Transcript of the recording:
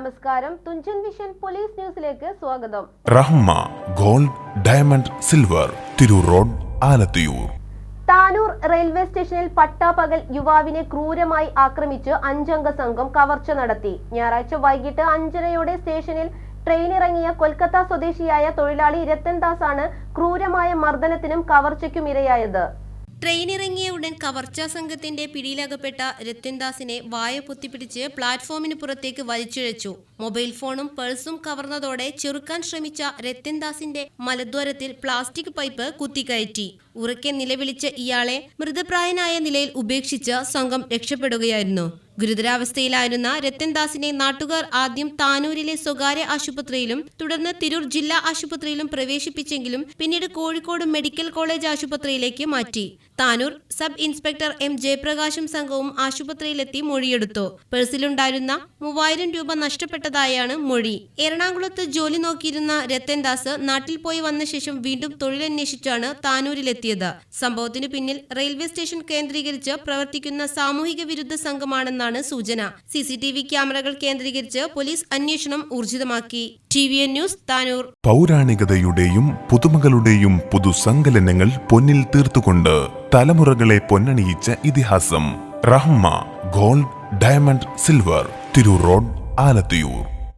നമസ്കാരം. Thunchan vision police ന്യൂസിലേക്ക് സ്വാഗതം. Rahma gold diamond silver Tirur road Alathiyur. Tanur railway സ്റ്റേഷനിൽ പട്ടാപകൽ യുവാവിനെ ക്രൂരമായി ആക്രമിച്ച് അഞ്ചംഗ സംഘം കവർച്ച നടത്തി. ഞായറാഴ്ച വൈകിട്ട് അഞ്ചരയോടെ സ്റ്റേഷനിൽ ട്രെയിൻ ഇറങ്ങിയ കൊൽക്കത്ത സ്വദേശിയായ തൊഴിലാളി രത്തൻ ദാസ് ആണ് ക്രൂരമായ മർദ്ദനത്തിനും കവർച്ചയ്ക്കും ഇരയായത് ട്രെയിനിറങ്ങിയ ഉടൻ കവർച്ചാ സംഘത്തിന്റെ പിടിയിലകപ്പെട്ട രത്തൻദാസിനെ വായ പൊത്തിപ്പിടിച്ച് പ്ലാറ്റ്ഫോമിന് പുറത്തേക്ക് വലിച്ചിഴച്ചു. മൊബൈൽ ഫോണും പേഴ്സും കവർന്നതോടെ ചെറുക്കാൻ ശ്രമിച്ച രത്തൻദാസിന്റെ മലദ്വാരത്തിൽ പ്ലാസ്റ്റിക് പൈപ്പ് കുത്തിക്കയറ്റി. ഉറക്കെ നിലവിളിച്ച ഇയാളെ മൃതപ്രായനായ നിലയിൽ ഉപേക്ഷിച്ച് സംഘം രക്ഷപ്പെടുകയായിരുന്നു. ഗുരുതരാവസ്ഥയിലായിരുന്ന രത്തൻദാസിനെ നാട്ടുകാർ ആദ്യം താനൂരിലെ സ്വകാര്യ ആശുപത്രിയിലും തുടർന്ന് തിരൂർ ജില്ലാ ആശുപത്രിയിലും പ്രവേശിപ്പിച്ചെങ്കിലും പിന്നീട് കോഴിക്കോട് മെഡിക്കൽ കോളേജ് ആശുപത്രിയിലേക്ക് മാറ്റി. താനൂർ സബ് ഇൻസ്പെക്ടർ എം ജയപ്രകാശും സംഘവും ആശുപത്രിയിലെത്തി മൊഴിയെടുത്തു. പേഴ്സിലുണ്ടായിരുന്ന മൂവായിരം രൂപ നഷ്ടപ്പെട്ടതായാണ് മൊഴി. എറണാകുളത്ത് ജോലി നോക്കിയിരുന്ന രത്തൻദാസ് നാട്ടിൽ പോയി വന്ന ശേഷം വീണ്ടും തൊഴിലന്വേഷിച്ചാണ് താനൂരിലെത്തിയത്. സംഭവത്തിനു പിന്നിൽ റെയിൽവേ സ്റ്റേഷൻ കേന്ദ്രീകരിച്ച് പ്രവർത്തിക്കുന്ന സാമൂഹിക വിരുദ്ധ സംഘമാണെന്നാണ് സൂചന. സിസിടിവി ക്യാമറകൾ കേന്ദ്രീകരിച്ച് പോലീസ് അന്വേഷണം ഊർജിതമാക്കി. T V N news Tanur. പൗരാണികതയുടെയും പുതുമകളുടെയും പുതുസങ്കലനങ്ങൾ പൊന്നിൽ തീർത്തുകൊണ്ട് തലമുറകളെ പൊന്നണിയിച്ച ഇതിഹാസം. Rahma gold diamond silver. Tirur road Alathiyur.